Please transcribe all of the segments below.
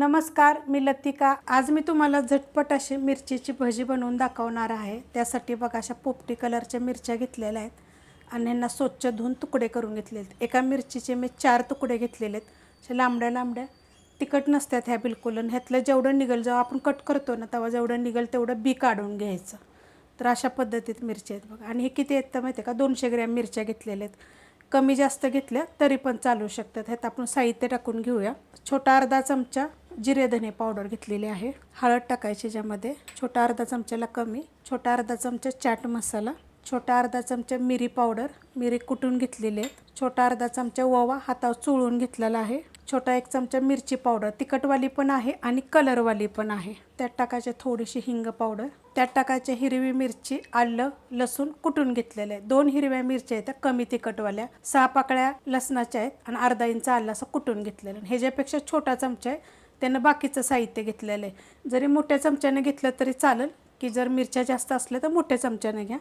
नमस्कार मी लतिका. आज मी तुम्हाला झटपट अशी मिरचीची भजी बनवून दाखवणार आहे. त्यासाठी बघा अशा पोपटी कलरच्या मिरच्या घेतलेल्या आहेत आणि ह्यांना स्वच्छ धुवून तुकडे करून घेतलेले आहेत. एका मिरचीचे मी चार तुकडे घेतलेले आहेत. अशा लांबड्या लांबड्या तिखट नसतात ह्या बिलकुल. आणि ह्यातलं जेवढं निघेल जेव्हा आपण कट करतो ना तेव्हा जेवढं निघेल तेवढं बी काढून घ्यायचं. तर अशा पद्धतीत मिरच्या आहेत बघा. आणि हे किती आहेत तर माहिती आहे का? दोनशे ग्रॅम मिरच्या घेतलेल्या आहेत. कमी जास्त घेतल्या तरी पण चालू शकतात. ह्यात आपण साहित्य टाकून घेऊया. छोटा अर्धा चमचा जिरे धने पावडर घेतलेली आहे. हळद टाकायची ज्यामध्ये छोटा अर्धा चमच्याला कमी छोटा अर्धा चमचा चाट मसाला छोटा अर्धा चमचा मिरी पावडर. मिरी कुटून घेतलेली आहे? छोटा अर्धा चमचा ओवा हातावर चुळून घेतलेला आहे. छोटा एक चमचा मिरची पावडर तिखटवाली पण आहे आणि कलरवाली पण आहे. त्यात टाकायचे थोडीशी हिंग पावडर त्यात टाकायचे हिरवी मिरची आलं लसूण कुटून घेतलेलं आहे दोन हिरव्या मिरच्या आहेत त्या कमी तिखटवाल्या. सहा पाकळ्या लसणाच्या आहेत आणि अर्धा इंच आलं असं कुटून घेतलेलं आहे. ह्याच्यापेक्षा छोटा चमचा आहे. त्यानं बाकीचं साहित्य घेतलेलं आहे. जरी मोठ्या चमच्याने घेतलं तरी चालेल की जर मिरच्या जास्त असल्या तर मोठ्या चमच्याने घ्या.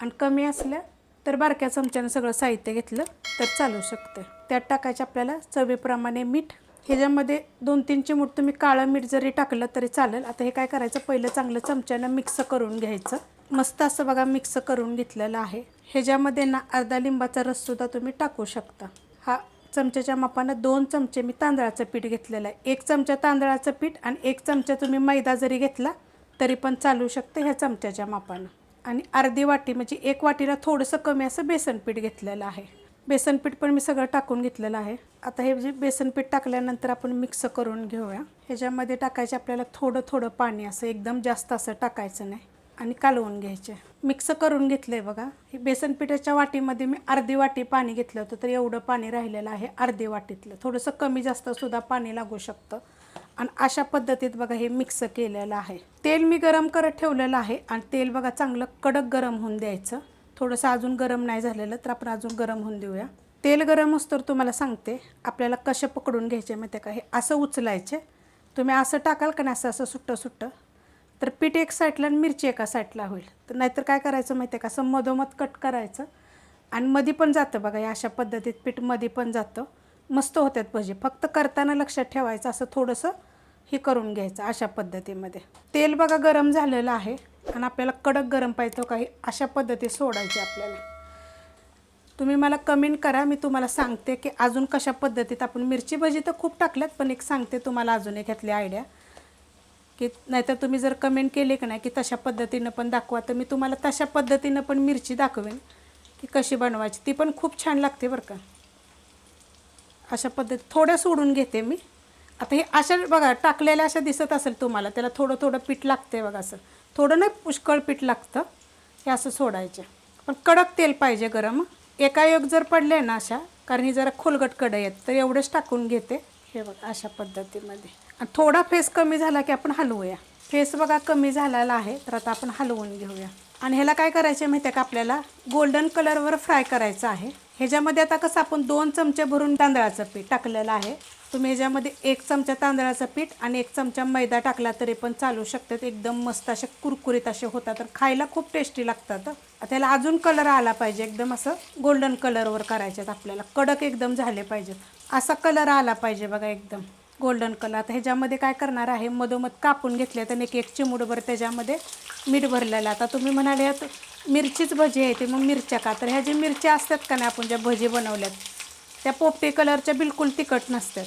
आणि कमी असल्या तर बारक्या चमच्यानं सगळं साहित्य घेतलं तर चालू शकतं त्यात टाकायचे आपल्याला चवीप्रमाणे मीठ. ह्याच्यामध्ये दोन तीन चिमूट तुम्ही काळं मीठ जरी टाकलं तरी चालेल. आता हे काय करायचं? पहिलं चांगलं चमच्यानं मिक्स करून घ्यायचं. मस्त असं बघा मिक्स करून घेतलेलं आहे. ह्याच्यामध्ये ना अर्धा लिंबाचा रससुद्धा तुम्ही टाकू शकता. हा चमच्याच्या मापानं दोन चमचे मी तांदळाचं पीठ घेतलेलं आहे. एक चमचा तांदळाचं पीठ आणि एक चमचा तुम्ही मैदा जरी घेतला तरी पण चालू शकते ह्या चमच्याच्या मापानं. आणि अर्धी वाटी म्हणजे एक वाटीला थोडंसं कमी असं बेसनपीठ घेतलेलं आहे. बेसनपीठ पण मी सगळं टाकून घेतलेलं आहे. आता हे जे बेसनपीठ टाकल्यानंतर आपण मिक्स करून घेऊया. ह्याच्यामध्ये टाकायचे आपल्याला थोडं थोडं पाणी असं एकदम जास्त असं टाकायचं नाही आणि कालवून घ्यायचे. मिक्स करून घेतलं आहे बघा. हे बेसन पिठाच्या वाटीमध्ये मी अर्धी वाटी पाणी घेतलं होतं तर एवढं पाणी राहिलेलं आहे अर्धी वाटीतलं. थोडंसं कमी जास्त सुद्धा पाणी लागू शकतं. आणि अशा पद्धतीत बघा हे मिक्स केलेलं आहे. तेल मी गरम करत ठेवलेलं आहे आणि तेल बघा चांगलं कडक गरम होऊन द्यायचं. थोडंसं अजून गरम नाही झालेलं तर आपण अजून गरम होऊन देऊया. तेल गरम असतो तुम्हाला सांगते आपल्याला कसे पकडून घ्यायचे माहिती का? हे असं उचलायचे. तुम्ही असं टाकाल का नाही असं असं सुट्टं सुट्टं. तर पीठ एक साईडला आणि मिरची एका साईडला होईल. तर नाहीतर काय करायचं माहिती आहे का? असं मधोमध कट करायचं. आणि मध्ये पण जातं बघा या अशा पद्धतीत पीठमध्ये पण जातं. मस्त होतात भजी. फक्त करताना लक्षात ठेवायचं असं थोडंसं हे करून घ्यायचं अशा पद्धतीमध्ये. तेल बघा गरम झालेलं आहे आणि आपल्याला कडक गरम पाहिजे काही अशा पद्धती सोडायची आपल्याला. तुम्ही मला कमेंट करा मी तुम्हाला सांगते की अजून कशा पद्धतीत आपण मिरची भजी तर खूप टाकल्यात पण एक सांगते तुम्हाला अजून एक घेतली आयडिया की नाहीतर तुम्ही जर कमेंट केले की नाही की तशा पद्धतीनं पण दाखवा तर मी तुम्हाला तशा पद्धतीनं पण मिरची दाखवेन की कशी बनवायची. ती पण खूप छान लागते बरं का. अशा पद्धती थोड्या सोडून घेते मी. आता हे अशा बघा टाकलेल्या अशा दिसत असेल तुम्हाला त्याला थोडं थोडं पीठ लागते बघा असं. थोडं नाही पुष्कळ पीठ लागतं. हे असं सोडायचे. पण कडक तेल पाहिजे गरम. एकायोग जर पडले ना अशा कारण ही जरा खोलगट कडं आहेत तर एवढंच टाकून घेते. हे बघा अशा पद्धतीमध्ये. आणि थोडा फेस कमी झाला की आपण हलवूया. फेस बघा कमी झालेला आहे तर आता आपण हलवून घेऊया. आणि ह्याला काय करायचं माहिती आहे का आपल्याला? गोल्डन कलरवर फ्राय करायचं आहे. ह्याच्यामध्ये आता कसं आपण दोन चमचे भरून तांदळाचं पीठ टाकलेलं आहे. तुम्ही ह्याच्यामध्ये एक चमचा तांदळाचं पीठ आणि एक चमचा मैदा टाकला तरी पण चालू शकतात एकदम मस्त असे कुरकुरीत असे होतात तर खायला खूप टेस्टी लागतात. त्याला अजून कलर आला पाहिजे. एकदम असं गोल्डन कलरवर करायच्यात आपल्याला. कडक एकदम झाले पाहिजेत. असा कलर आला पाहिजे बघा एकदम गोल्डन कलर आता ह्याच्यामध्ये काय करणार आहे? मधोमध कापून घेतले तर एक एक चिमुडभर त्याच्यामध्ये मीठ भरलेलं आता तुम्ही म्हणाले मिरचीच भजी आहे ते मग मिरच्या का? तर ह्या ज्या मिरच्या असतात का नाही आपण ज्या भजी बनवल्यात त्या पोपटी कलरच्या बिलकुल तिखट नसतात.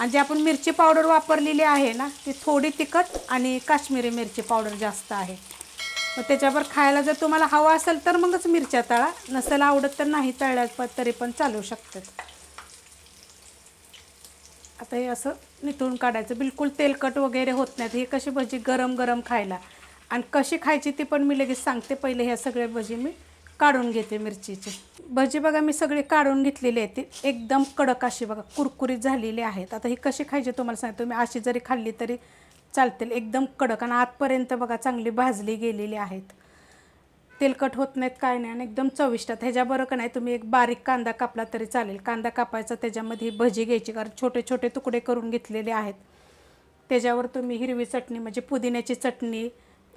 आणि जे आपण मिरची पावडर वापरलेली आहे ना ती थोडी तिखट आणि काश्मीरी मिरची पावडर जास्त आहे. मग त्याच्यावर खायला जर तुम्हाला हवा असेल तर मगच मिरच्या तळा नसेल आवडत तर नाही तळल्या प तरी पण चालू शकतात. आता हे असं निथळून काढायचं बिलकुल तेलकट वगैरे होत नाहीत. हे कशी भजी गरम गरम खायला. आणि कशी खायची ती पण मी लगेच सांगते. पहिले ह्या सगळ्या भजी मी काढून घेते मिरचीची. भजी बघा मी सगळी काढून घेतलेली आहे ती. एकदम कडक अशी बघा कुरकुरीत झालेली आहेत. आता ही कशी खायची तुम्हाला सांगते. तुम्ही अशी जरी खाल्ली तरी चालतील. एकदम कडक आणि आतपर्यंत बघा चांगली भाजली गेलेली आहेत. तेलकट होत नाहीत काय नाही आणि एकदम चविष्ट ह्याच्याबरोबर का नाही तुम्ही एक बारीक कांदा कापला तरी चालेल. कांदा कापायचा त्याच्यामध्ये भजी घ्यायची. कारण छोटे छोटे तुकडे करून घेतलेले आहेत. त्याच्यावर तुम्ही हिरवी चटणी म्हणजे पुदिन्याची चटणी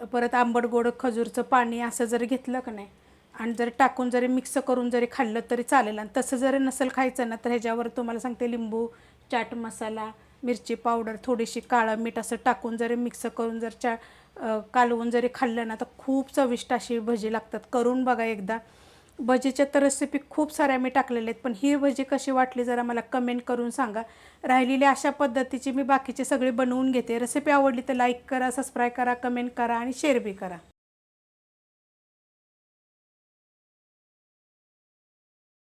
परत आंबट गोड खजूरचं पाणी असं जर घेतलं का नाही आणि जर टाकून जरी मिक्स करून जरी खाल्लं तरी चालेल. आणि तसं जरी नसेल खायचं ना तर ह्याच्यावर तुम्हाला सांगते लिंबू चाट मसाला मिरची पावडर थोडीशी काळं मीठ असं टाकून जरी मिक्स करून जर चा कालवून जरी खाल्लं ना तर खूप चविष्ट अशी भजी लागतात. करून बघा एकदा. भजीच्या तर रेसिपी खूप साऱ्या मी टाकलेल्या आहेत पण ही भजी कशी वाटली जरा मला कमेंट करून सांगा. राहिलेली अशा पद्धतीची मी बाकीचे सगळे बनवून घेते. रेसिपी आवडली तर लाईक करा सबस्क्राईब करा कमेंट करा आणि शेअर बी करा.